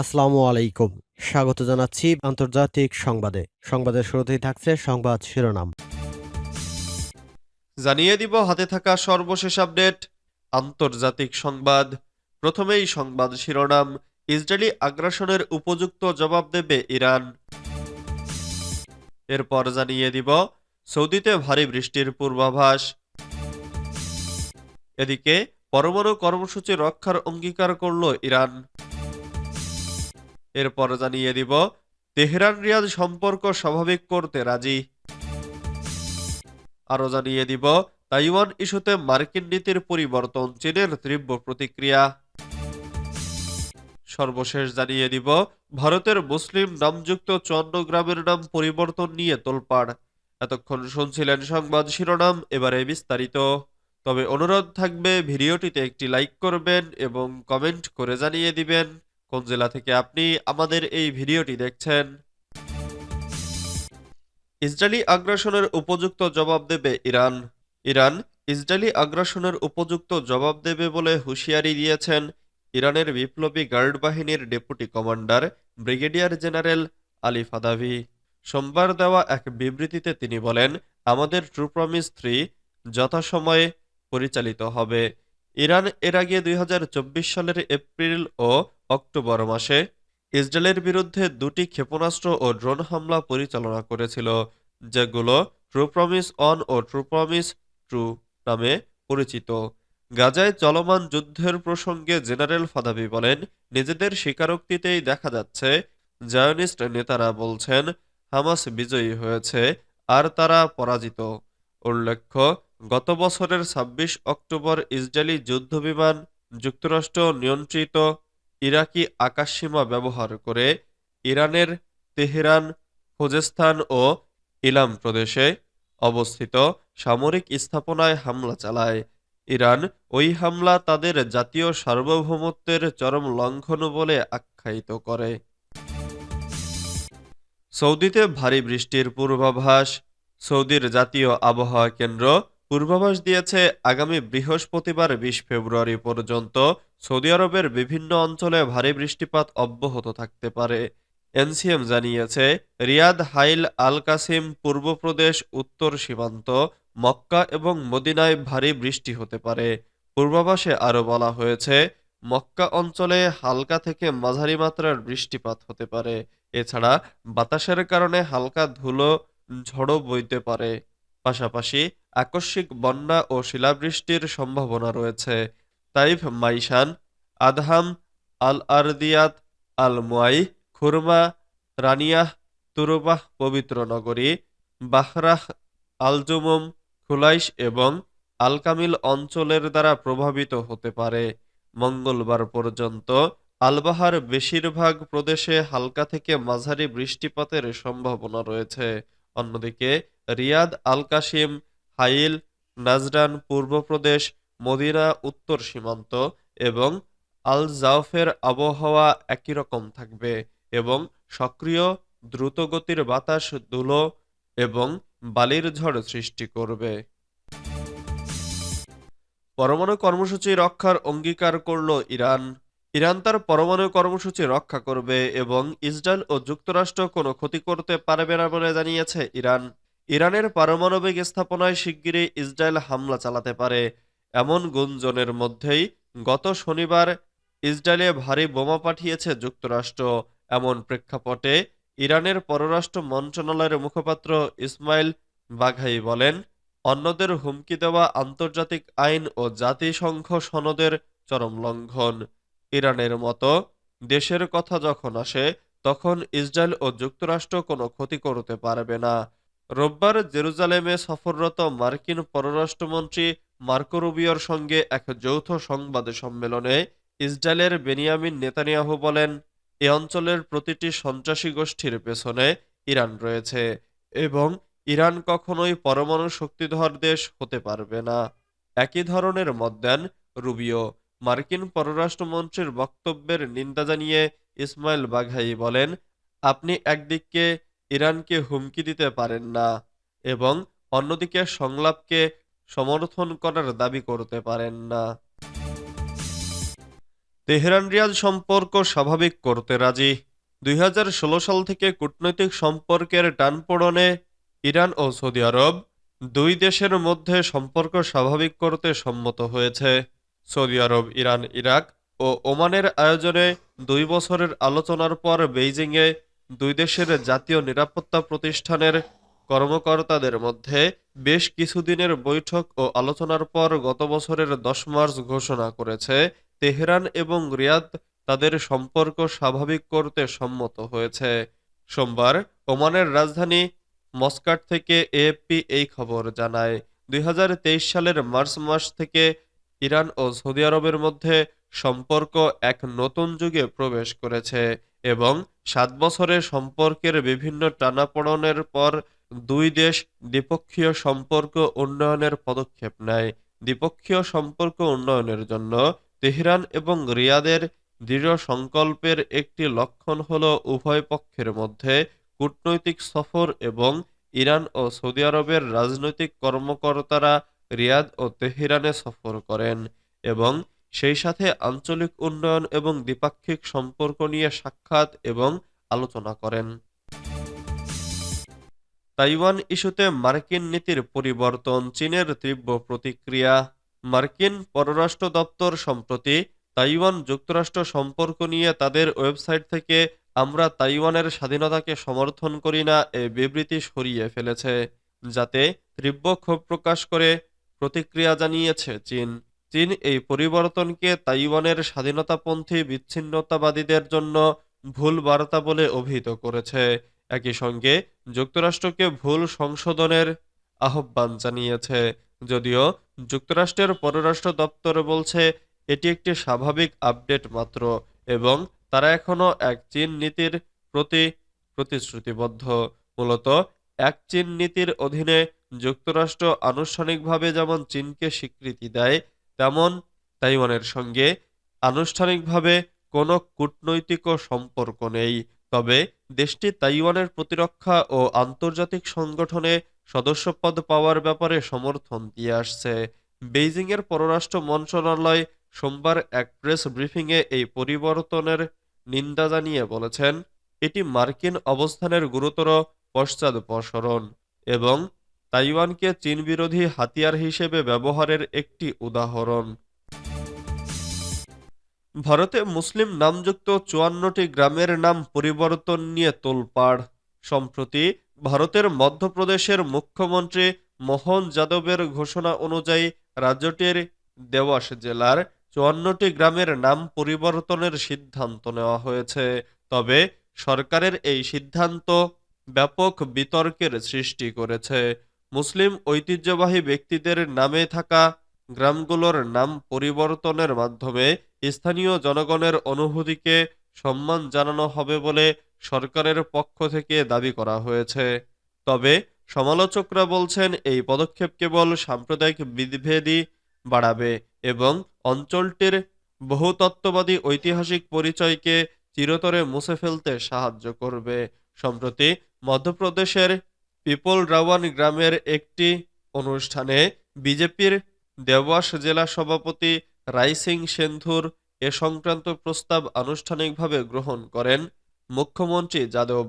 আসসালামু আলাইকুম। স্বাগত জানাচ্ছি আন্তর্জাতিক সংবাদে। সংবাদের শুরুতেই থাকছে সংবাদ শিরোনাম। জানিয়ে দিব হাতে থাকা সর্বশেষ আপডেট, আন্তর্জাতিক সংবাদ। প্রথমেই সংবাদ শিরোনাম, ইসরায়েলি আগ্রাসনের উপযুক্ত জবাব দেবে ইরান। এরপর জানিয়ে দিব, সৌদিতে ভারী বৃষ্টির পূর্বাভাস। এদিকে, পরমাণু কর্মসূচি রক্ষার অঙ্গীকার করল ইরান। এরপর জানিয়ে দিব, তেহরান রিয়াদ সম্পর্ক স্বাভাবিক করতে রাজি। আরও জানিয়ে দিব, তাইওয়ান ইস্যুতে মার্কিন নীতির পরিবর্তন, চীনের তীব্র প্রতিক্রিয়া। সর্বশেষ জানিয়ে দিব, ভারতের মুসলিম নামযুক্ত চুয়ান্ন গ্রামের নাম পরিবর্তন নিয়ে তোলপাড়। এতক্ষণ শুনছিলেন সংবাদ শিরোনাম, এবারে বিস্তারিত। তবে অনুরোধ থাকবে, ভিডিওটিতে একটি লাইক করবেন এবং কমেন্ট করে জানিয়ে দিবেন। কোন জেলা থেকে আপনি আমাদের এই ভিডিওটি দেখছেন? ইসরায়েলি আগ্রাসনের উপযুক্ত জবাব দেবে ইরান। ইরান ইসরায়েলি আগ্রাসনের উপযুক্ত জবাব দেবে বলে হুঁশিয়ারি দিয়েছেন ইরানের বিপ্লবী গার্ড বাহিনীর deputy commander brigadier general Ali Fadavi. সোমবার দেওয়া এক বিবৃতিতে তিনি বলেন, আমাদের ট্রু প্রমিস থ্রি যথাসময়ে পরিচালিত হবে। ইরান এর আগে দুই হাজার চব্বিশ সালের এপ্রিল ও অক্টোবর মাসে ইসরায়েলের বিরুদ্ধে দুটি ক্ষেপণাস্ত্র ও ড্রোন হামলা পরিচালনা করেছিল, যেগুলো ট্রু প্রমিস অন ও ট্রু প্রমিস ট্রু নামে পরিচিত। গাজায় চলমান যুদ্ধের প্রসঙ্গে জেনারেল ফাদাবি বলেন, নিজেদের স্বীকারোক্তিতেই দেখা যাচ্ছে, জায়নিস্ট নেতারা বলছেন, হামাস বিজয়ী হয়েছে আর তারা পরাজিত। উল্লেখ্য গত বছরের ২৬ অক্টোবর ইসরায়েলি যুদ্ধবিমান যুক্তরাষ্ট্র নিয়ন্ত্রিত ইরাকি আকাশসীমা ব্যবহার করে ইরানের তেহরান, খুজেস্তান ও ইলাম প্রদেশে অবস্থিত সামরিক স্থাপনায় হামলা চালায়। ইরান ওই হামলা তাদের জাতীয় সার্বভৌমত্বের চরম লঙ্ঘন বলে আখ্যায়িত করে। সৌদিতে ভারী বৃষ্টির পূর্বাভাস, সৌদির জাতীয় আবহাওয়া কেন্দ্র পূর্বাভাস দিয়েছে, আগামী বৃহস্পতিবার বিশ ফেব্রুয়ারি পর্যন্ত সৌদি আরবের বিভিন্ন অঞ্চলে ভারী বৃষ্টিপাত অব্যাহত থাকতে পারে। এনসিএম জানিয়েছে, রিয়াদ হাইল আল কাসিম পূর্ব প্রদেশ, উত্তর সীমান্ত, মক্কা এবং মদিনায় ভারী বৃষ্টি হতে পারে। পূর্বাভাসে আরও বলা হয়েছে, মক্কা অঞ্চলে হালকা থেকে মাঝারি মাত্রার বৃষ্টিপাত হতে পারে। এছাড়া বাতাসের কারণে হালকা ধুলো, ঝড়ো বইতে পারে। পাশাপাশি আকস্মিক বন্যা ও শিলাবৃষ্টির সম্ভাবনা রয়েছে। তাইফ মাইশান, আদহাম আল আরদিয়াত আল মুয়াই খুরমা, রানিয়াহ, তুরবাহ, পবিত্র নগরী, বাহরাহ, আলজুমুম, খুলাইশ এবং আলকামিল অঞ্চলের দ্বারা প্রভাবিত হতে পারে। মঙ্গলবার পর্যন্ত আলবাহার বেশিরভাগ প্রদেশে হালকা থেকে মাঝারি বৃষ্টিপাতের সম্ভাবনা রয়েছে। অন্যদিকে Riyadh Al Qassim Hail, Najran পূর্ব প্রদেশ মদিনা উত্তর সীমান্ত এবং আল জাওফের আবহাওয়া একই রকম থাকবে এবং সক্রিয় দ্রুতগতির বাতাস ধুলো এবং বালির ঝড় সৃষ্টি করবে। পরমাণু কর্মসূচি রক্ষার অঙ্গীকার করল ইরান। ইরান তার পরমাণু কর্মসূচি রক্ষা করবে এবং ইসরায়েল ও যুক্তরাষ্ট্র কোনো ক্ষতি করতে পারবে না বলে জানিয়েছে ইরান। ইরানের পারমাণবিক স্থাপনায় শিগগিরই ইসরায়েল হামলা চালাতে পারে। এমন গুঞ্জনের মধ্যেই গত শনিবার ইসরায়েলে ভারী বোমা পাঠিয়েছে যুক্তরাষ্ট্র। এমন প্রেক্ষাপটে ইরানের পররাষ্ট্র মন্ত্রণালয়ের মুখপাত্র ইসমাইল বাঘাই বলেন, অন্যদের হুমকি দেওয়া আন্তর্জাতিক আইন ও জাতিসংঘ সনদের চরম লঙ্ঘন। ইরানের মতো দেশের কথা যখন আসে, তখন ইসরায়েল ও যুক্তরাষ্ট্র কোনো ক্ষতি করতে পারবে না। রোববার জেরুজালেমে সফররত মার্কিন পররাষ্ট্রমন্ত্রী মার্কো রুবিওর সঙ্গে এক যৌথ সংবাদ সম্মেলনে ইসরায়েলের বেনিয়ামিন নেতানিয়াহু বলেন, এ অঞ্চলের প্রতিটি সন্ত্রাসী গোষ্ঠীর পেছনে ইরান রয়েছে এবং ইরান কখনোই পরমাণু শক্তিধর দেশ হতে পারবে না। একই ধরনের মত দেন রুবিও। মার্কিন পররাষ্ট্রমন্ত্রীর বক্তব্যের নিন্দা জানিয়ে ইসমাইল বাঘাই বলেন, আপনি একদিকে ইরানকে হুমকি দিতে পারেন না এবং অন্যদিকে সংলাপকে সমর্থন করার দাবি করতে পারেন না। তেহরান রিয়াদ সম্পর্ক স্বাভাবিক করতে রাজি। দুই হাজার ষোলো সাল থেকে কূটনৈতিক সম্পর্কের টানপোড়নে ইরান ও সৌদি আরব দুই দেশের মধ্যে সম্পর্ক স্বাভাবিক করতে সম্মত হয়েছে। সৌদি আরব, ইরান, ইরাক ও ওমানের আয়োজনে দুই বছরের আলোচনার পর বেইজিংয়ে দুই দেশের জাতীয় নিরাপত্তা প্রতিষ্ঠানের কর্মকর্তাদের মধ্যে বেশ কিছুদিনের বৈঠক ও আলোচনার পর গত বছরের দশ মার্চ ঘোষণা করেছে, তেহরান এবং রিয়াদ তাদের সম্পর্ক স্বাভাবিক করতে সম্মত হয়েছে। সোমবার ওমানের রাজধানী মস্কাট থেকে এএফপি এই খবর জানায়। দুই হাজার তেইশ সালের মার্চ মাস থেকে ইরান ও সৌদি আরবের মধ্যে সম্পর্ক এক নতুন যুগে প্রবেশ করেছে। এবং সাত বছরের সম্পর্কের বিভিন্ন টানাপোড়েনের পর দুই দেশ দ্বিপক্ষীয় সম্পর্ক উন্নয়নের পদক্ষেপ নেয়। দ্বিপক্ষীয় সম্পর্ক উন্নয়নের জন্য তেহরান এবং রিয়াদের দৃঢ় সংকল্পের একটি লক্ষণ হল উভয় পক্ষের মধ্যে কূটনৈতিক সফর এবং ইরান ও সৌদি আরবের রাজনৈতিক কর্মকর্তারা রিয়াদ ও তেহরানে সফর করেন এবং সেই সাথে আঞ্চলিক উন্নয়ন এবং দ্বিপাক্ষিক সম্পর্ক নিয়ে সাক্ষাৎ এবং আলোচনা করেন। তাইওয়ান ইস্যুতে মার্কিন নীতির পরিবর্তন, চীনের তীব্র প্রতিক্রিয়া। মার্কিন পররাষ্ট্র দপ্তর সম্প্রতি তাইওয়ান যুক্তরাষ্ট্র সম্পর্ক নিয়ে তাদের ওয়েবসাইট থেকে আমরা তাইওয়ানের স্বাধীনতাকে সমর্থন করি না এ বিবৃতি সরিয়ে ফেলেছে, যাতে তীব্র ক্ষোভ প্রকাশ করে প্রতিক্রিয়া জানিয়েছে চীন। চীন এই পরিবর্তনকে তাইওয়ানের স্বাধীনতাপন্থী বিচ্ছিন্নতাবাদীদের জন্য ভুল বার্তা বলে অভিহিত করেছে। একই সঙ্গে যুক্তরাষ্ট্রকে ভুল সংশোধনের আহ্বান জানিয়েছে। যদিও যুক্তরাষ্ট্রের পররাষ্ট্র দপ্তর বলছে, এটি একটি স্বাভাবিক আপডেট মাত্র এবং তারা এখনও এক চীন নীতির প্রতি প্রতিশ্রুতিবদ্ধ। মূলত এক চীন নীতির অধীনে যুক্তরাষ্ট্র আনুষ্ঠানিকভাবে যেমন চীনকে স্বীকৃতি দেয় তেমন তাইওয়ানের সঙ্গে আনুষ্ঠানিকভাবে কোনো কূটনৈতিক সম্পর্ক নেই। তবে দেশটি তাইওয়ানের প্রতিরক্ষা ও আন্তর্জাতিক সংগঠনে সদস্যপদ পাওয়ার ব্যাপারে সমর্থন দিয়ে আসছে। বেইজিংয়ের পররাষ্ট্র মন্ত্রণালয় সোমবার এক প্রেস ব্রিফিংয়ে এই পরিবর্তনের নিন্দা জানিয়ে বলেছেন, এটি মার্কিন অবস্থানের গুরুতর পশ্চাদপসরণ এবং তাইওয়ানকে চীন বিরোধী হাতিয়ার হিসেবে ব্যবহারের একটি উদাহরণ। ভারতে মুসলিম নামযুক্ত চুয়ান্নটি গ্রামের নাম পরিবর্তন নিয়ে তোলপাড়। সম্প্রতি ভারতের মধ্যপ্রদেশের মুখ্যমন্ত্রী মোহন যাদবের ঘোষণা অনুযায়ী রাজ্যটির দেওয়াস জেলার চুয়ান্নটি গ্রামের নাম পরিবর্তনের সিদ্ধান্ত নেওয়া হয়েছে। তবে সরকারের এই সিদ্ধান্ত ব্যাপক বিতর্কের সৃষ্টি করেছে। মুসলিম ঐতিহ্যবাহী ব্যক্তিদের নামে থাকা গ্রামগুলোর নাম পরিবর্তনের মাধ্যমে স্থানীয় জনগণের অনুভূতিকে সম্মান জানানো হবে বলে সরকারের পক্ষ থেকে দাবি করা হয়েছে। তবে সমালোচকরা বলছেন, এই পদক্ষেপ কেবল সাম্প্রদায়িক বিভেদই বাড়াবে এবং অঞ্চলটির বহুতত্ত্ববাদী ঐতিহাসিক পরিচয়কে চিরতরে মুছে ফেলতে সাহায্য করবে। সম্প্রতি মধ্যপ্রদেশের পিপল রাওয়ান গ্রামের একটি অনুষ্ঠানে বিজেপির দেওয়াস জেলা সভাপতি রাইসিং সেন্ধুর এ সংক্রান্ত প্রস্তাব আনুষ্ঠানিকভাবে গ্রহণ করেন মুখ্যমন্ত্রী যাদব।